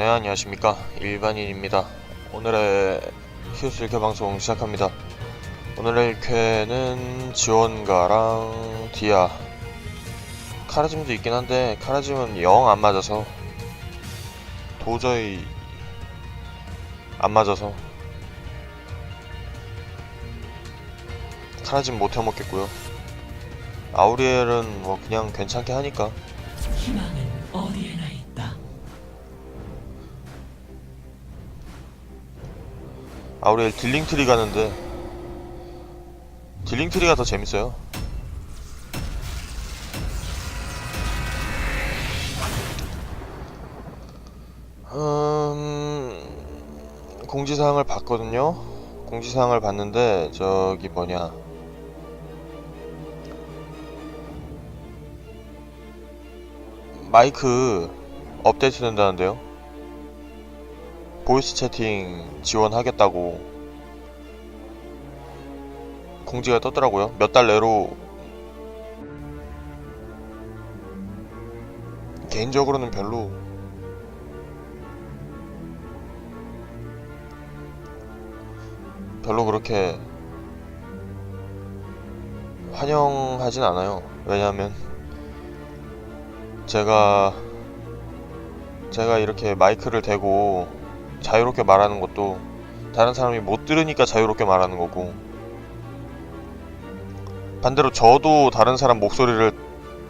네 안녕하십니까. 일반인입니다. 오늘의 1회 방송 시작합니다. 오늘의 1회는 지원가랑 디아. 카라짐도 있긴 한데 카라짐은 영 안 맞아서 도저히 안 맞아서 카라짐 못 해먹겠고요. 아우리엘은 뭐 그냥 괜찮게 하니까. 희망은 어디에나 아우리엘 딜링트리 가는데 딜링트리가 더 재밌어요. 음... 공지사항을 봤거든요. 공지사항을 봤는데 저기 뭐냐. 마이크 업데이트 된다는데요 보이스 채팅 지원하겠다고 공지가 떴더라고요. 몇 달 내로 개인적으로는 별로 별로 그렇게 환영하진 않아요. 왜냐하면 제가 제가 이렇게 마이크를 대고 자유롭게 말하는 것도 다른 사람이 못 들으니까 자유롭게 말하는 거고 반대로 저도 다른 사람 목소리를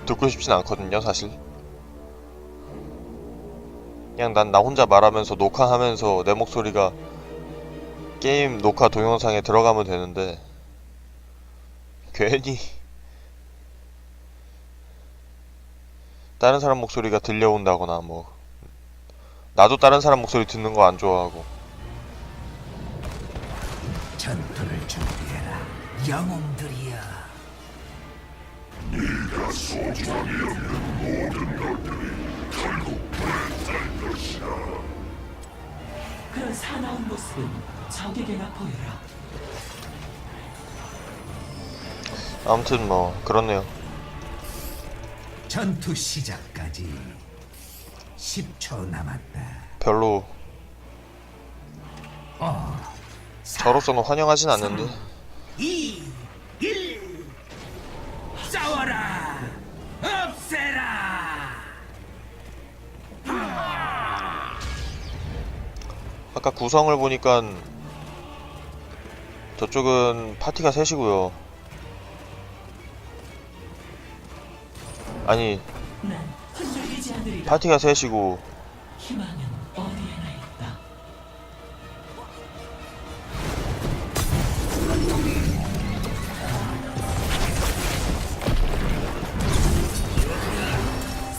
듣고 싶진 않거든요 사실. 그냥 난 나 혼자 말하면서 녹화하면서 내 목소리가 게임 녹화 동영상에 들어가면 되는데 괜히 다른 사람 목소리가 들려온다거나 뭐 나도 다른 사람 목소리 듣는 거 안 좋아하고. 전투를 준비해라 영웅들이여. 그런 사나운 모습은 적에게나 보여라. 아무튼 뭐 그렇네요. 전투 시작까지 10초 남았다. 별로 어, 저로서는 환영하진 않는데. 2 1 싸워라. 없애라. 아까 구성을 보니까 저쪽은 파티가 셋이고요. 아니 난 않으리라. 파티가 셋이고 희망은 어디에나 있다.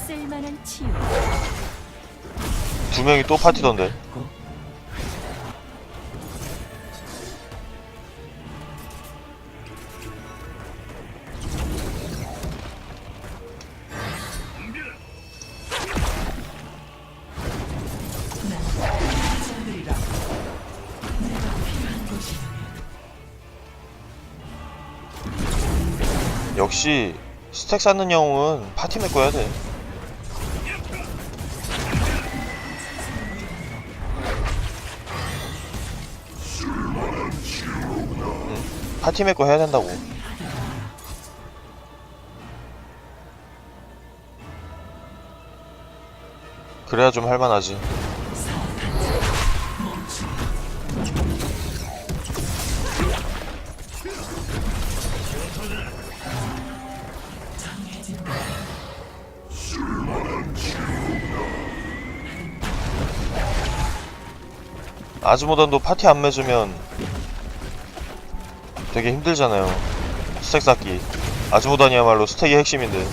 쓸만한 치유 두 명이 또 파티던데. 역시 스택 쌓는 영웅은 파티 메꿔야 돼. 응? 파티 메꿔 해야 된다고. 그래야 좀 할만하지. 아즈모단도 파티 안 맺으면 되게 힘들잖아요. 스택 쌓기. 아즈모단이야말로 스택이 핵심인데.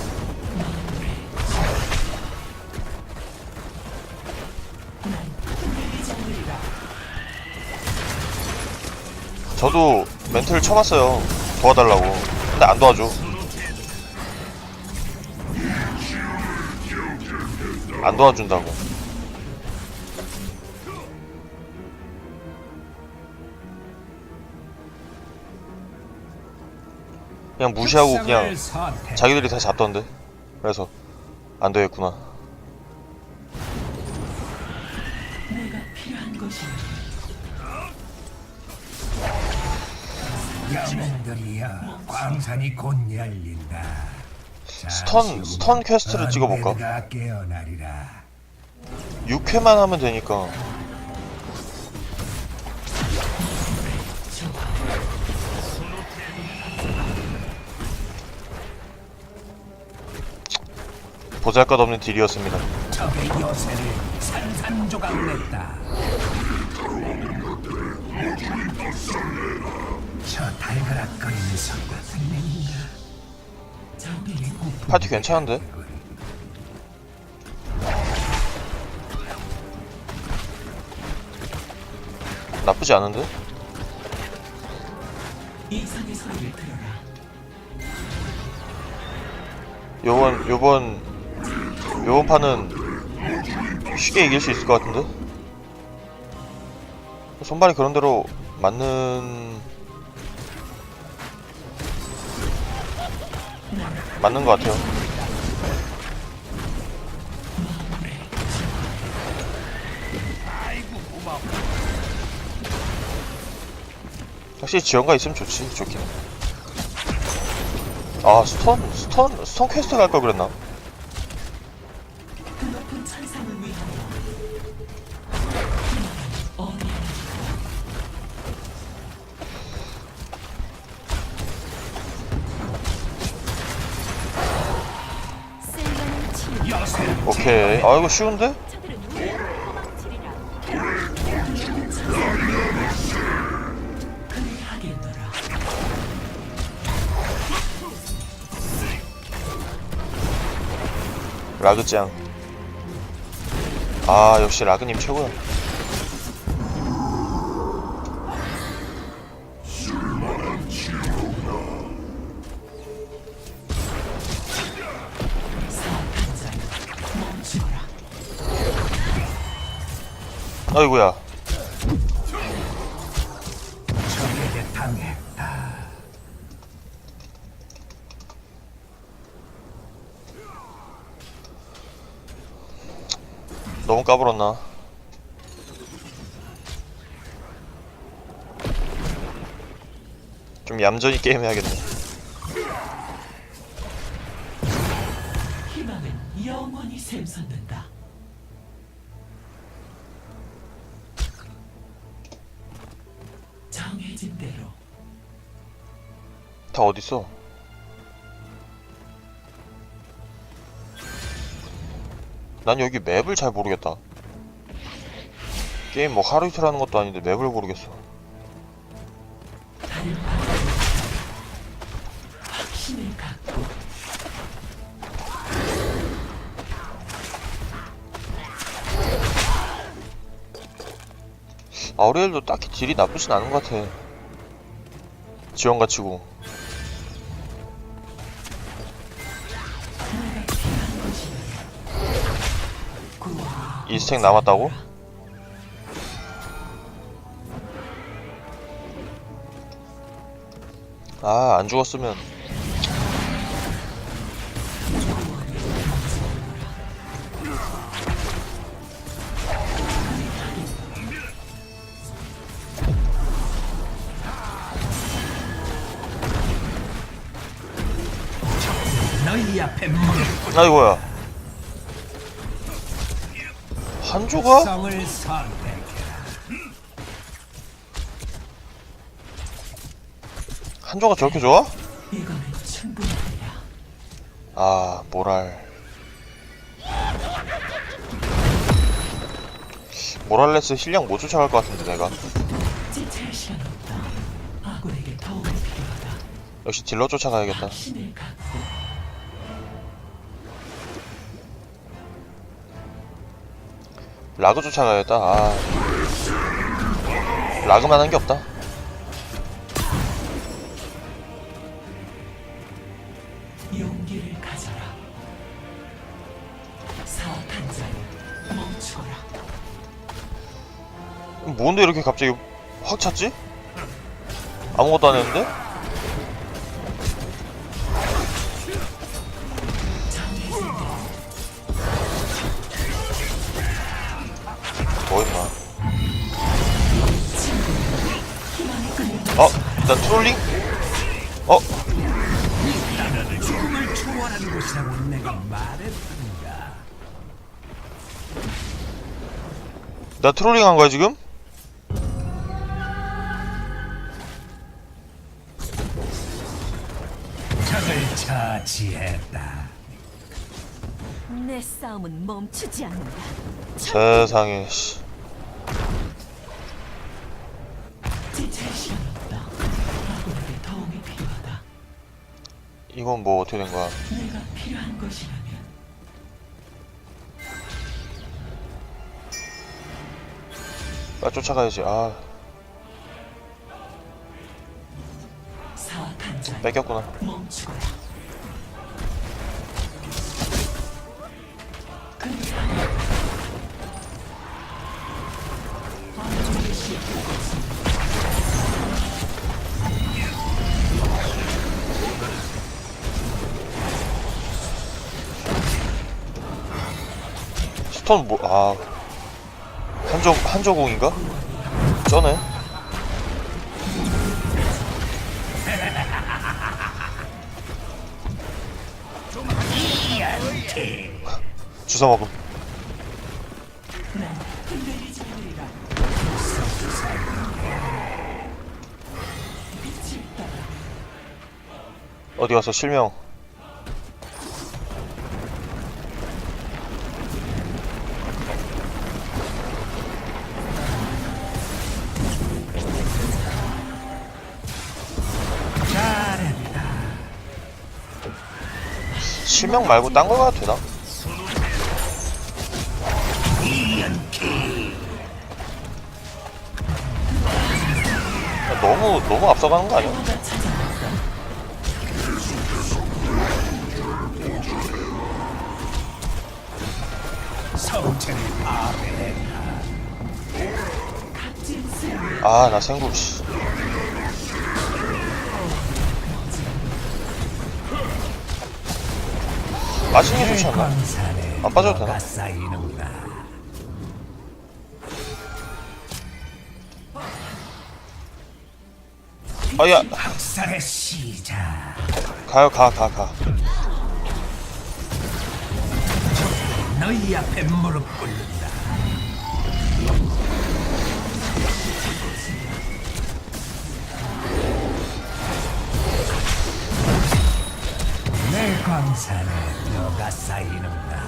저도 멘트를 쳐봤어요. 도와달라고. 근데 안 도와줘. 안 도와준다고. 그냥 무시하고 그냥. 자기들이 다 잡던데. 그래서 안 되겠구나. 광산이 곧 열린다 스턴- 스턴 퀘스트를 찍어볼까? 언젠가 깨어나리라 6회만 하면 되니까 보잘것없는 딜이었습니다 적의 요새를 산산조각냈다 저 달그락거리는 파티 괜찮은데? 나쁘지 않은데? 요번 요번 요번 판은 쉽게 이길 수 있을 것 같은데? 손발이 그런 대로 맞는 맞는 것 같아요. 확실히 지원가 있으면 좋지, 좋긴. 아 스턴 스턴 스턴 퀘스트 갈 걸 그랬나? 아 이거 쉬운데? 라그짱. 아 역시 라그님 최고야. 당했다 너무 까불었나? 좀 얌전히 게임해야겠네. 희망은 영원히 샘솟는다. 다 어딨어? 난 여기 맵을 잘 모르겠다. 게임 뭐 하루 이틀 하는 것도 아닌데 맵을 모르겠어. 아우리엘도 딱히 딜이 나쁘진 않은 것 같아. 지원가 치고. 구원 이 스택 남았다고? 아, 안 죽었으면. 아이고야. 성을 선택해라 한조가 저렇게 좋아? 아, 모랄. 모랄레스 실력 못 쫓아갈 것 같은데, 내가. 역시 딜러 쫓아가야겠다. 라그 쫓아가야겠다. 아. 라그만 한 게 없다. 용기를 가져라. 사악한 자여, 멈추어라. 뭔데 이렇게 갑자기 확 찼지? 아무것도 안 했는데? 어? 나 트롤링? 어? 나 트롤링 한 거야 지금? 적을 처치했다. 내 싸움은 멈추지 않는다. 세상에 씨. 지체할 이건 뭐 어떻게 된 거야? 내가 필요한 것이라면 빨리 쫓아가야지 아 사악한 자 뺏겼구나 멈추거라. 스톤 뭐.. 아. 한조 한조공인가? 쩌네? 주사 먹음. 어디 가서 실명 실명 말고 딴 거 가도 되나? 야, 너무 너무 앞서가는 거 아니야? 누가 찾아왔다. 성체를 파괴했다. 값진 승리. 아나 생국 씨 빠지는 게 좋지 않나? 광산에 안 빠져도 되나? 아야. 가요 가 가 가, 너희 앞에 무릎 꿇는다. 내 광산에 너가 쌓이는가.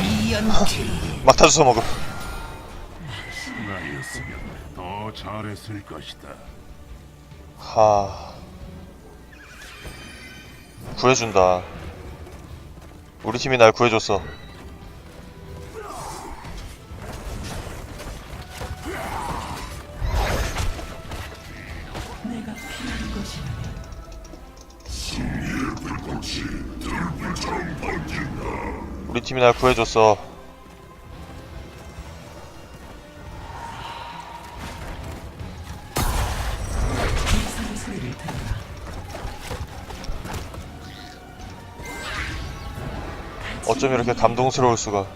이 연기. 막타 주워 먹음 나였으면 더 잘했을 것이다. 하. 구해준다. 우리 팀이 날 구해줬어 우리 팀이 날 구해줬어. 어쩜 이렇게 감동스러울 수가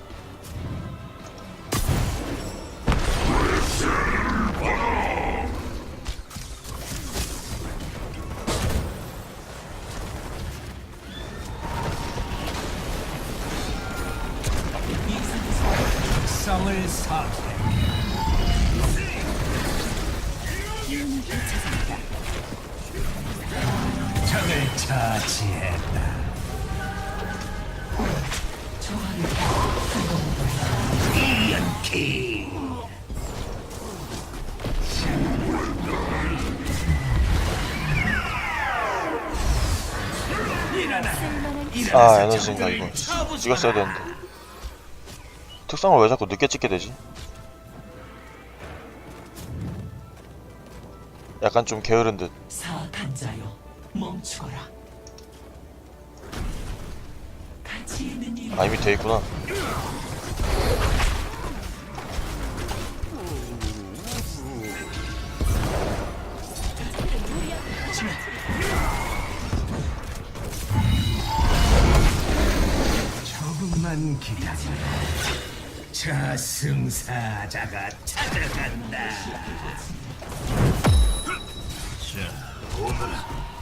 적을 처치했다. 이연기 아 에너지인가 이거 찍었어야 되는데. 특성을 왜 자꾸 늦게 찍게 되지? 약간 좀 게으른 듯 멈추거라. 가치 있는 일 아 이미 돼 있구나 조금만 기다려. 저승사자가 찾아간다. 확신을 갖고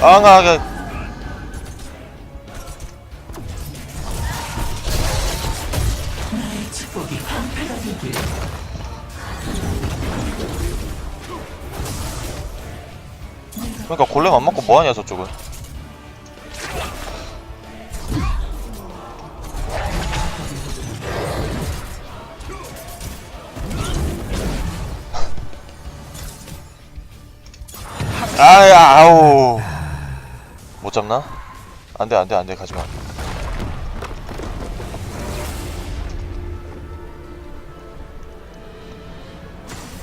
앙하게 골렘 안 맞고 뭐하냐 저쪽은 아야 아우 못 잡나? 안돼 안돼 안돼 가지마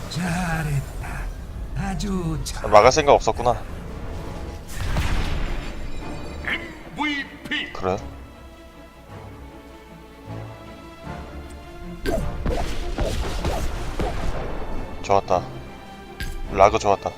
잘했다. 아주 잘. 막을 생각 없었구나 그래? 좋았다. 라그 좋았다.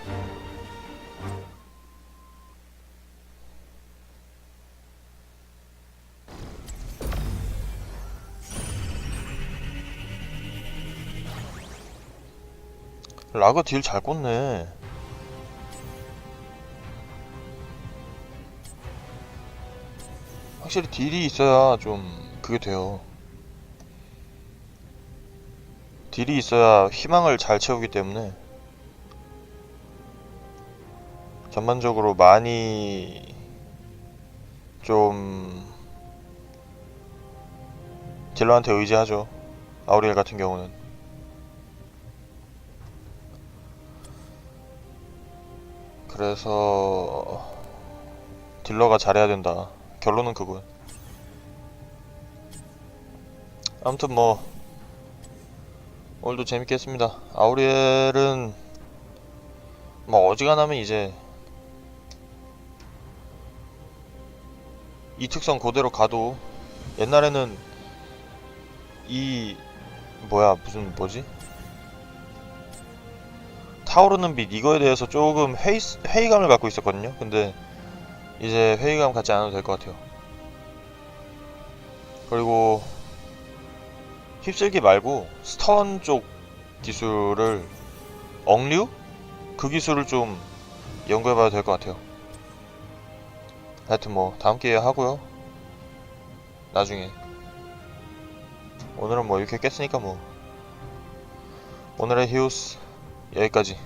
라그 딜 잘 꽂네. 확실히 딜이 있어야 좀 그게 돼요. 딜이 있어야 희망을 잘 채우기 때문에 전반적으로 많이 좀 딜러한테 의지하죠. 아우리엘 같은 경우는. 그래서 딜러가 잘해야 된다. 결론은 그거야. 아무튼 뭐 오늘도 재밌게 했습니다. 아우리엘은 뭐 어지간하면 이제 이 특성 그대로 가도 옛날에는 이 뭐야 무슨 뭐지? 타오르는 빛 이거에 대해서 조금 회의, 회의감을 갖고 있었거든요. 근데 이제 회의감 갖지 않아도 될 것 같아요. 그리고 휩쓸기 말고 스턴 쪽 기술을 억류? 그 기술을 좀 연구해봐도 될 것 같아요. 하여튼 뭐 다음 기회에 하고요. 나중에 오늘은 뭐 이렇게 깼으니까 뭐 오늘의 히우스 여기까지